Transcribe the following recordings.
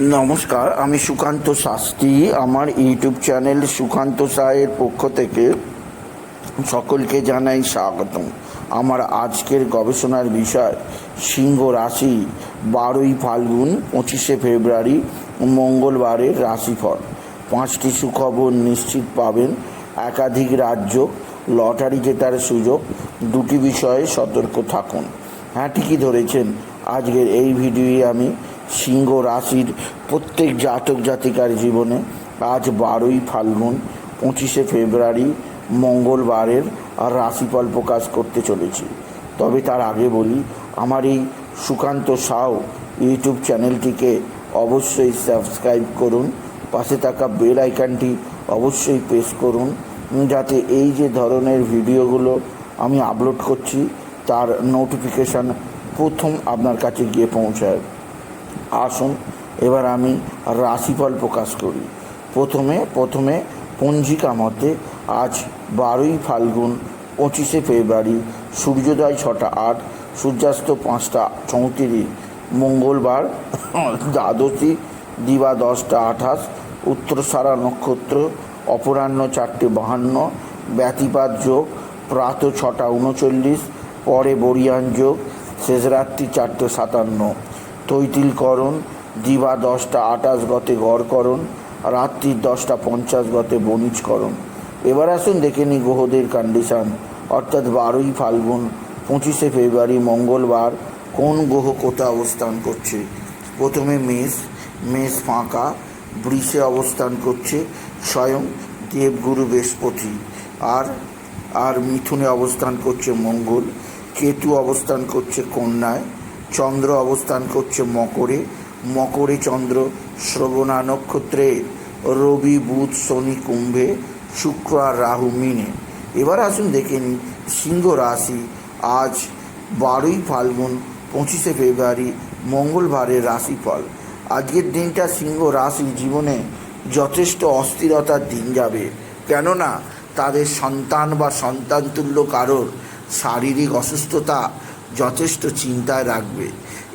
নমস্কার, আমি সুকান্ত শাস্ত্রী। আমার ইউটিউব চ্যানেল সুকান্ত সাহের পক্ষ থেকে সকলকে জানাই স্বাগতম। আমার আজকের গবেষণার বিষয়, সিংহ রাশি, বারোই ফাল্গুন, পঁচিশে ফেব্রুয়ারি, মঙ্গলবারের রাশিফল। পাঁচটি সুখবর নিশ্চিত পাবেন। একাধিক রাজ্য, লটারি জেতার সুযোগ, দুটি বিষয়ে সতর্ক থাকুন। হ্যাঁ ঠিকই ধরেছেন। আজকের এই ভিডিওয়ে আমি সিংহ রাশির প্রত্যেক জাতক জাতিকার জীবনে আজ বারোই ফাল্গুন, পঁচিশে ফেব্রুয়ারি, মঙ্গলবারের আর রাশিফল প্রকাশ করতে চলেছি। তবে তার আগে বলি, আমার এই সুকান্ত সাউ ইউটিউব চ্যানেলটিকে অবশ্যই সাবস্ক্রাইব করুন, পাশে থাকা বেল আইকনটি অবশ্যই প্রেস করুন, যাতে এই যে ধরনের ভিডিওগুলো আমি আপলোড করছি, তার নোটিফিকেশান প্রথম আপনার কাছে গিয়ে পৌঁছায়। আসুন, এবার আমি রাশিফল প্রকাশ করি। প্রথমে প্রথমে পঞ্জিকা মতে আজ বারোই ফাল্গুন, পঁচিশে ফেব্রুয়ারি, সূর্যোদয় ছটা আট, সূর্যাস্ত পাঁচটা চৌত্রিশ, মঙ্গলবার দ্বাদশী, দিবা দশটা আঠাশ, উত্তরসারা নক্ষত্র, অপরাহ্ন চারটে বাহান্ন, ব্যতিপাত যোগ, প্রাত ছটা উনচল্লিশ, পরে বরিয়ান যোগ শেষ রাত্রি চারটে সাতান্ন। তৈতিলকরণ দিবা দশটা আটাশ গতে গড়করণ রাত্রি দশটা পঞ্চাশ গতে বণিজকরণ এবার আসুন দেখে নিই গ্রহদের কন্ডিশান অর্থাৎ বারোই ফাল্গুন, পঁচিশে ফেব্রুয়ারি, মঙ্গলবার, কোন গ্রহ কোথা অবস্থান করছে? প্রথমে মেষ মেষ ফাঁকা, বৃষে অবস্থান করছে, স্বয়ং দেবগুরু বৃহস্পতি। আর আর মিথুনে অবস্থান করছে মঙ্গল, কেতু অবস্থান করছে কন্যায়। চন্দ্র অবস্থান করছে মকরে। মকরে চন্দ্র শ্রবণা নক্ষত্রে। রবি, বুধ, শনি, কুম্ভে, শুক্র আর রাহু মিনে। এবার আসুন দেখে নিই সিংহ রাশি। আজ বারোই ফাল্গুন, পঁচিশে ফেব্রুয়ারি, মঙ্গলবারের রাশিফল। আজকের দিনটা সিংহ রাশি জীবনে যথেষ্ট অস্থিরতার দিন যাবে। কেননা, তাদের সন্তান বা সন্তানতুল্য কারোর শারীরিক অসুস্থতা যথেষ্ট চিন্তায় রাখবে।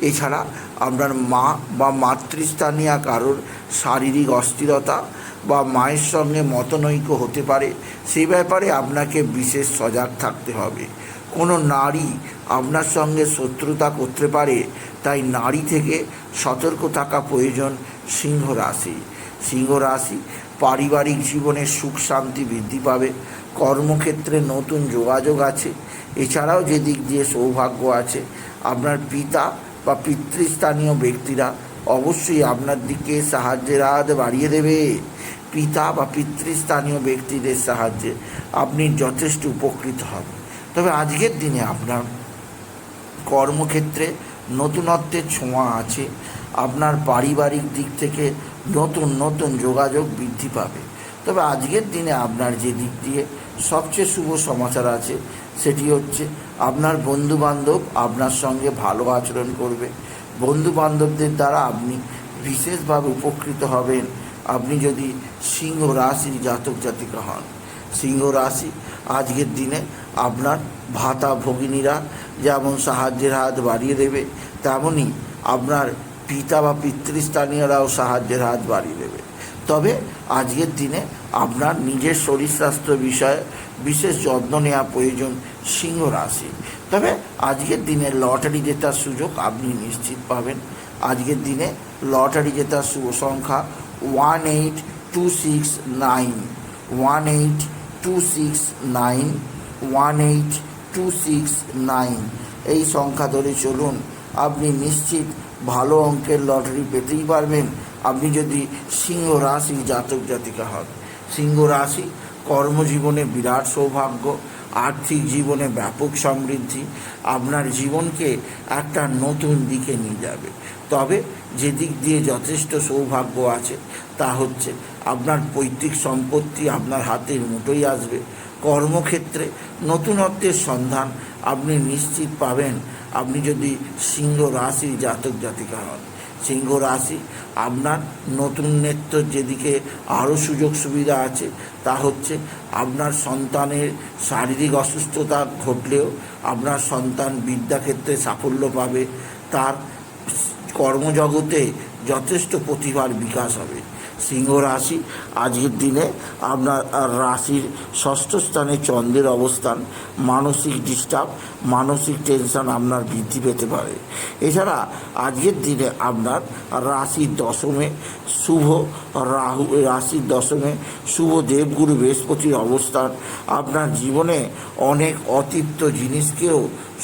এছাড়া আপনার মা বা মাতৃস্থানীয় কারোর শারীরিক অস্থিরতা বা মায়ের সঙ্গে মতনৈক্য হতে পারে সেই ব্যাপারে আপনাকে বিশেষ সজাগ থাকতে হবে। কোনো নারী আপনার সঙ্গে শত্রুতা করতে পারে, তাই নারী থেকে সতর্ক থাকা প্রয়োজন সিংহ রাশি। সিংহ রাশি পারিবারিক জীবনে সুখ শান্তি বৃদ্ধি পাবে, কর্মক্ষেত্রে নতুন যোগাযোগ আছে। এছাড়াও যে দিক দিয়ে সৌভাগ্য আছে, আপনার পিতা বা পিতৃস্থানীয় ব্যক্তিরা অবশ্যই আপনার দিকে সাহায্যের হাত বাড়িয়ে দেবে। পিতা বা পিতৃস্থানীয় ব্যক্তিদের সাহায্যে আপনি যথেষ্ট উপকৃত হবেন। তবে আজকের দিনে আপনার কর্মক্ষেত্রে নতুনত্বের ছোঁয়া আছে। আপনার পারিবারিক দিক থেকে নতুন নতুন যোগাযোগ বৃদ্ধি পাবে। তবে আজকের দিনে আপনার যে দিক দিয়ে সবচেয়ে শুভ সমাচার আছে, সেটি হচ্ছে আপনার বন্ধু বান্ধব আপনার সঙ্গে ভালো আচরণ করবে। বন্ধু বান্ধবদের দ্বারা আপনি বিশেষভাবে উপকৃত হবেন। আপনি যদি সিংহ রাশির জাতক জাতিকা হন, সিংহ রাশি আজকের দিনে আপনার ভাতা ভগিনীরা যেমন সাহায্যের হাত বাড়িয়ে দেবে তেমনই আপনার পিতা বা পিতৃস্থানীয়রাও সাহায্যের হাত বাড়িয়ে দেবে। তবে আজকের দিনে আপনার নিজের শরীর স্বাস্থ্য বিষয়ে বিশেষ যত্ন নেওয়া প্রয়োজন সিংহ রাশি। তবে আজকের দিনে লটারি জেতার সুযোগ আপনি নিশ্চিত পাবেন। আজকের দিনে লটারি জেতার শুভ সংখ্যা one eight two six nine. One eight two six nine. One eight two six nine. এই সংখ্যা ধরে চলুন। আপনি নিশ্চিত ভালো অঙ্কের লটারি পেতেই পারবেন। আপনি যদি সিংহ রাশি জাতক জাতিকা হন, সিংহ রাশি কর্মজীবনে বিরাট সৌভাগ্য, আর্থিক জীবনে ব্যাপক সমৃদ্ধি, আপনার জীবনকে একটা নতুন দিকে নিয়ে যাবে। তবে যে দিক দিয়ে যথেষ্ট সৌভাগ্য আছে, তা হচ্ছে আপনার পৈতৃক সম্পত্তি আপনার হাতের মুঠোই আসবে। কর্মক্ষেত্রে নতুনত্বের সন্ধান আপনি নিশ্চিত পাবেন। আপনি যদি সিংহ রাশির জাতক জাতিকা হন, সিংহ রাশি, আপনার নতুন নেত্র যেদিকে আরও সুযোগ সুবিধা আছে, তা হচ্ছে আপনার সন্তানের শারীরিক অসুস্থতা ঘটলেও আপনার সন্তান বিদ্যাক্ষেত্রে সাফল্য পাবে, তার কর্মজগতে যথেষ্ট প্রতিভার বিকাশ হবে। সিংহ রাশি। আজকের দিনে আপনার রাশির ষষ্ঠ স্থানে চন্দ্রের অবস্থান, মানসিক ডিস্টার্ব মানসিক টেনশন আপনার বৃদ্ধি পেতে পারে। এছাড়া আজকের দিনে আপনার রাশির দশমে শুভ রাহু, রাশির দশমে শুভ দেবগুরু বৃহস্পতির অবস্থান। আপনার জীবনে অনেক অতৃপ্ত জিনিসকেও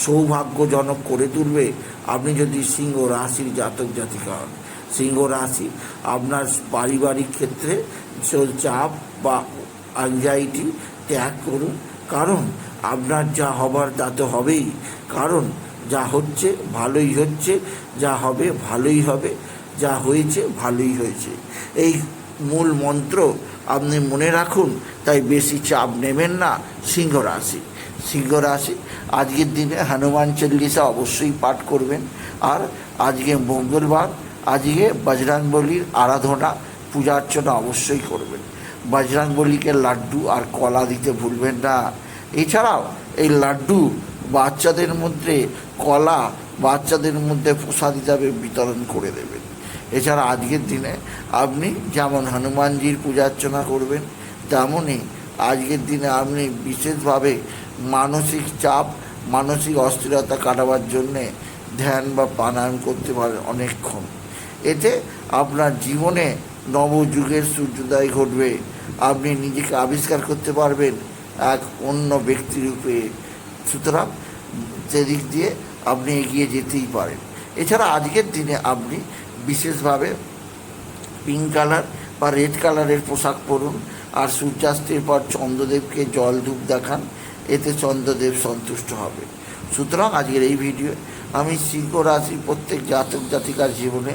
সৌভাগ্যজনক করে তুলবে। আপনি যদি সিংহ রাশির জাতক জাতিকা হন সিংহ রাশি। আপনার পারিবারিক ক্ষেত্রে চাপ বা অ্যাংজাইটি ত্যাগ করুন। কারণ আপনার যা হবার তা তো হবেই। কারণ যা হচ্ছে ভালোই হচ্ছে, যা হবে ভালোই হবে, যা হয়েছে ভালোই হয়েছে। এই মূল মন্ত্র আপনি মনে রাখুন, তাই বেশি চাপ নেবেন না সিংহ রাশি। সিংহ রাশি, আজকের দিনে হনুমান চল্লিশা অবশ্যই পাঠ করবেন। আর আজকে মঙ্গলবার আজকে বজরাংবলির আরাধনা, পূজা অর্চনা অবশ্যই করবেন। বজরাংবলিকে লাড্ডু আর কলা দিতে ভুলবেন না। এছাড়াও এই লাড্ডু বাচ্চাদের মধ্যে কলা বাচ্চাদের মধ্যে প্রসাদ হিসাবে বিতরণ করে দেবেন। এছাড়া আজকের দিনে আপনি যেমন হনুমানজির পূজা অর্চনা করবেন তেমনই আজকের দিনে আপনি বিশেষভাবে মানসিক চাপ, মানসিক অস্থিরতা কাটাবার জন্যে ধ্যান বা প্রাণায়াম করতে পারেন অনেকক্ষণ। এতে আপনার জীবনে নবযুগের সূর্যোদয় ঘটবে। আপনি নিজেকে আবিষ্কার করতে পারবেন এক অন্য ব্যক্তিরূপে সুতরাং সেদিক দিয়ে আপনি এগিয়ে যেতেই পারেন। এছাড়া আজকের দিনে আপনি বিশেষভাবে পিঙ্ক কালার বা রেড কালারের পোশাক পরুন আর সূর্যাস্তের পর চন্দ্রদেবকে জল ধূপ দেখান, এতে চন্দ্রদেব সন্তুষ্ট হবে। সুতরাং আজকের এই ভিডিও আমি সিংহ রাশির প্রত্যেক জাতক জাতিকার জীবনে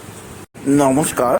নমস্কার